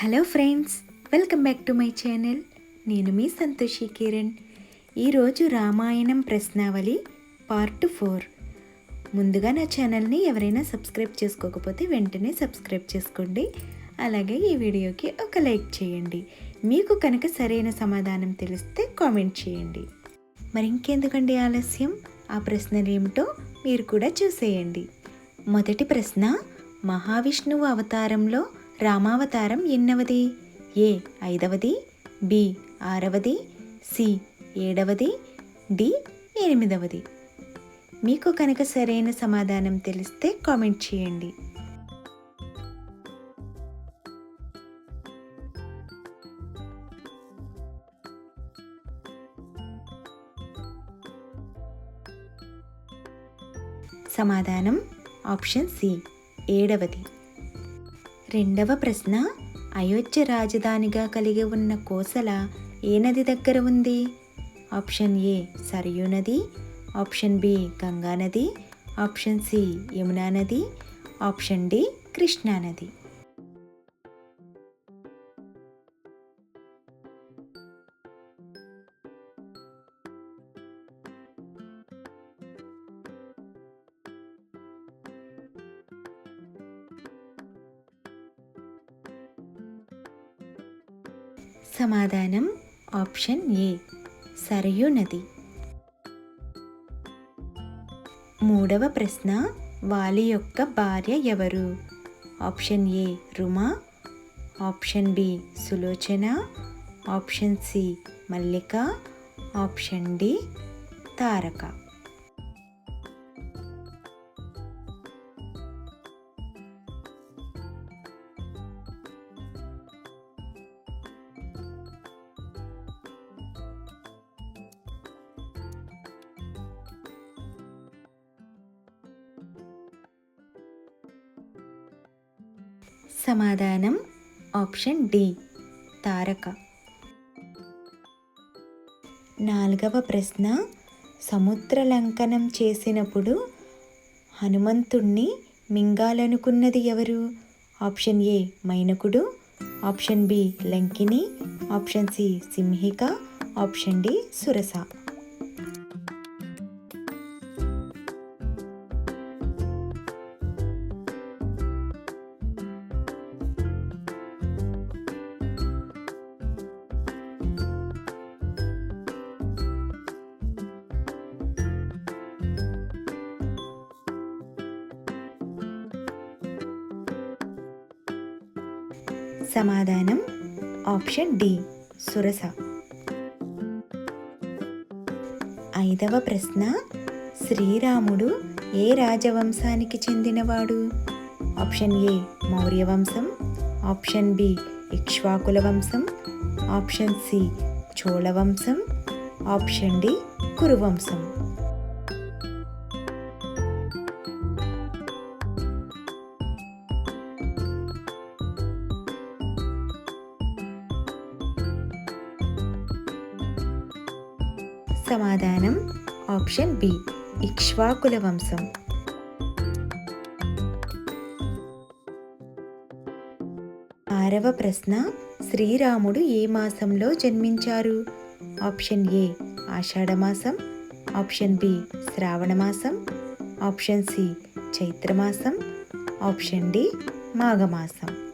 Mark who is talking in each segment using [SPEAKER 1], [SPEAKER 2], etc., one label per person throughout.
[SPEAKER 1] Hello friends welcome back to my channel. నేను మీ సంతోషి కిరణ్. ఈరోజు రామాయణం ప్రశ్నావళి పార్ట్ ఫోర్. ముందుగా నా ఛానల్ని ఎవరైనా సబ్స్క్రైబ్ చేసుకోకపోతే వెంటనే సబ్స్క్రైబ్ చేసుకోండి. అలాగే ఈ వీడియోకి ఒక లైక్ చేయండి. మీకు కనుక సరైన సమాధానం తెలిస్తే కామెంట్ చేయండి. మరి ఇంకెందుకండి ఆలస్యం? ఆ ప్రశ్నలు ఏమిటో మీరు కూడా చూసేయండి. మొదటి ప్రశ్న మహావిష్ణువు అవతారంలో రామావతారం ఎన్నవది? ఏ ఐదవది? బి ఆరవది? సి ఏడవది? డి ఎనిమిదవది? మీకు కనుక సరైన సమాధానం తెలిస్తే కామెంట్ చేయండి. సమాధానం ఆప్షన్ సి ఏడవది. రెండవ ప్రశ్న అయోధ్య రాజధానిగా కలిగి ఉన్న కోసల ఏ నది దగ్గర ఉంది? ఆప్షన్ ఏ సరయూ నది. ఆప్షన్ బి గంగా నది. ఆప్షన్ సి యమునా నది. ఆప్షన్ డి కృష్ణా సమాధానం ఆప్షన్ ఏ సరయూ నది. మూడవ ప్రశ్న వాలి యొక్క భార్య ఎవరు? Option A Ruma. Option B Sulochana. Option C Mallika. Option D Taraka. సమాధానం ఆప్షన్ డి తారక. నాలుగవ ప్రశ్న సముద్ర లంకనం చేసినప్పుడు హనుమంతుణ్ణి మింగాలనుకున్నది ఎవరు? Option A మైనకుడు. Option B Lankini option C Simhika. Option D Surasa. సమాధానం ఆప్షన్ డి సురస. ఐదవ ప్రశ్న శ్రీరాముడు ఏ రాజవంశానికి చెందినవాడు? ఆప్షన్ ఏ మౌర్య వంశం ఆప్షన్ బి ఇక్ష్వాకుల వంశం. ఆప్షన్ సి చోళ వంశం ఆప్షన్ డి కురువంశం. సమాధానం ఆప్షన్ బి ఇక్ష్వాకుల వంశం ఆరవ ప్రశ్న శ్రీరాముడు ఏ మాసంలో జన్మించారు? ఆప్షన్ ఏ ఆషాఢమాసం ఆప్షన్ బి శ్రావణమాసం ఆప్షన్ సి చైత్రమాసం ఆప్షన్ డి మాఘమాసం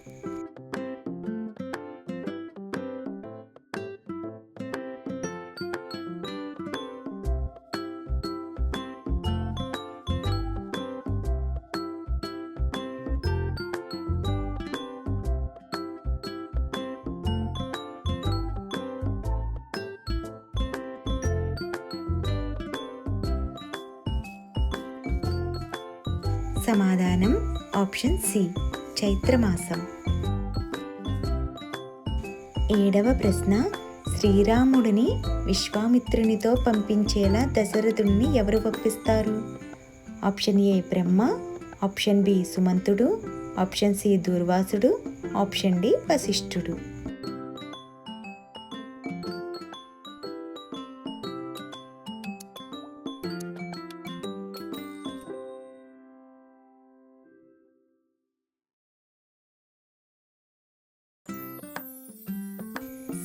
[SPEAKER 1] సమాధానం ఆప్షన్ సి చైత్రమాసం. ఏడవ ప్రశ్న శ్రీరాముడిని విశ్వామిత్రునితో పంపించేలా దశరథుణ్ణి ఎవరు పంపిస్తారు option A Brahma. Option B సుమంతుడు. Option C దూర్వాసుడు. ఆప్షన్ డి వశిష్ఠుడు.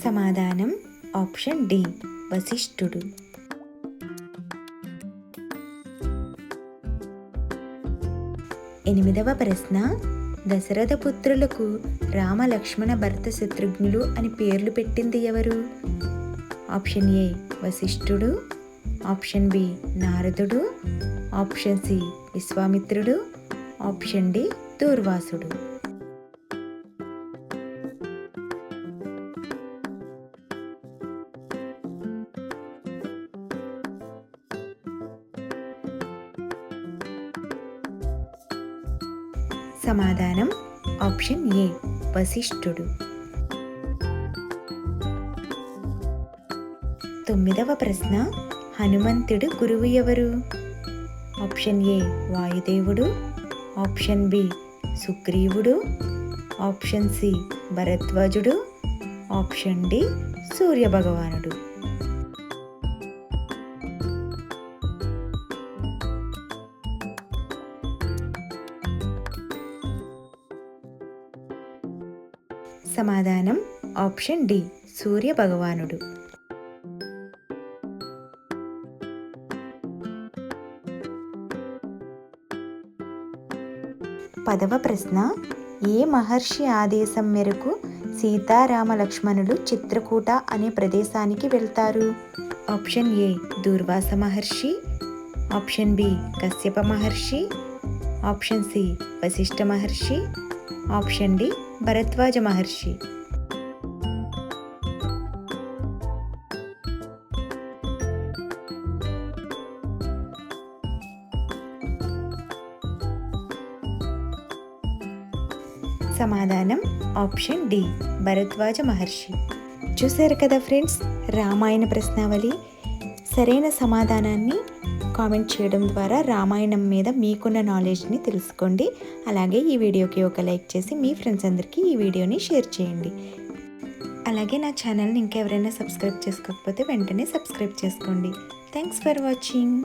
[SPEAKER 1] సమాధానం ఆప్షన్ డి వశిష్ఠుడు. ఎనిమిదవ ప్రశ్న దశరథ పుత్రులకు రామ లక్ష్మణ భరత శత్రుఘ్నులు అని పేర్లు పెట్టింది ఎవరు? ఆప్షన్ ఏ వశిష్ఠుడు. ఆప్షన్ బి నారదుడు. ఆప్షన్ సి విశ్వామిత్రుడు. ఆప్షన్ డి దూర్వాసుడు. సమాధానం ఆప్షన్ ఏ వశిష్ఠుడు. తొమ్మిదవ ప్రశ్న హనుమంతుడు గురువు ఎవరు? ఆప్షన్ ఏ వాయుదేవుడు. ఆప్షన్ బి సుగ్రీవుడు. ఆప్షన్ సి భరద్వాజుడు. ఆప్షన్ డి సూర్యభగవానుడు. సమాధానం ఆప్షన్ డి సూర్య భగవానుడు. పదవ ప్రశ్న ఏ మహర్షి ఆదేశం మేరకు సీతారామ లక్ష్మణులు చిత్రకూట అనే ప్రదేశానికి వెళ్తారు? Option A Durvasa Maharshi. Option B Kashyapa Maharshi. Option C Vashishta Maharshi. Option D Bharadwaja Maharshi. సమాధానం ఆప్షన్ డి భరద్వాజ మహర్షి. చూశారు కదా ఫ్రెండ్స్ రామాయణ ప్రశ్నావళి. సరైన సమాధానాన్ని కామెంట్ చేయడం ద్వారా రామాయణం మీద మీకున్న నాలెడ్జ్ని తెలుసుకోండి. అలాగే ఈ వీడియోకి ఒక లైక్ చేసి మీ ఫ్రెండ్స్ అందరికీ ఈ వీడియోని షేర్ చేయండి. అలాగే నా ఛానల్ని ఇంకెవరైనా సబ్స్క్రైబ్ చేసుకోకపోతే వెంటనే సబ్స్క్రైబ్ చేసుకోండి. Thanks for watching